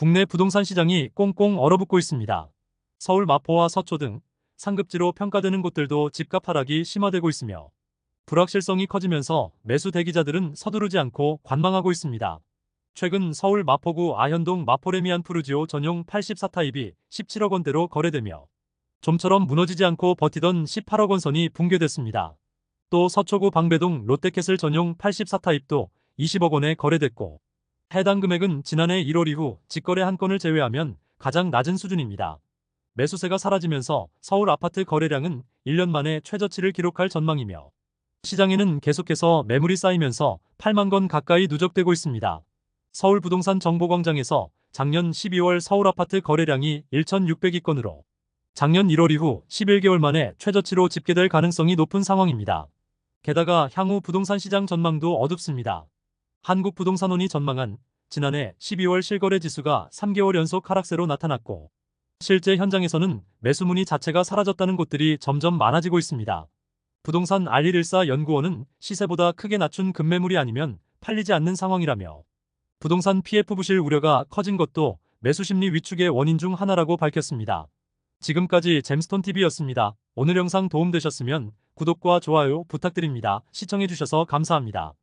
국내 부동산 시장이 꽁꽁 얼어붙고 있습니다. 서울 마포와 서초 등 상급지로 평가되는 곳들도 집값 하락이 심화되고 있으며 불확실성이 커지면서 매수 대기자들은 서두르지 않고 관망하고 있습니다. 최근 서울 마포구 아현동 마포레미안 푸르지오 전용 84타입이 17억 원대로 거래되며 좀처럼 무너지지 않고 버티던 18억 원 선이 붕괴됐습니다. 또 서초구 방배동 롯데캐슬 전용 84타입도 20억 원에 거래됐고 해당 금액은 지난해 1월 이후 직거래 한 건을 제외하면 가장 낮은 수준입니다. 매수세가 사라지면서 서울 아파트 거래량은 1년 만에 최저치를 기록할 전망이며 시장에는 계속해서 매물이 쌓이면서 8만 건 가까이 누적되고 있습니다. 서울 부동산 정보광장에서 작년 12월 서울 아파트 거래량이 1,602건으로 작년 1월 이후 11개월 만에 최저치로 집계될 가능성이 높은 상황입니다. 게다가 향후 부동산 시장 전망도 어둡습니다. 한국부동산원이 전망한 지난해 12월 실거래 지수가 3개월 연속 하락세로 나타났고 실제 현장에서는 매수문의 자체가 사라졌다는 곳들이 점점 많아지고 있습니다. 부동산 알리릴사 연구원은 시세보다 크게 낮춘 급매물이 아니면 팔리지 않는 상황이라며 부동산 PF 부실 우려가 커진 것도 매수 심리 위축의 원인 중 하나라고 밝혔습니다. 지금까지 잼스톤TV였습니다. 오늘 영상 도움되셨으면 구독과 좋아요 부탁드립니다. 시청해주셔서 감사합니다.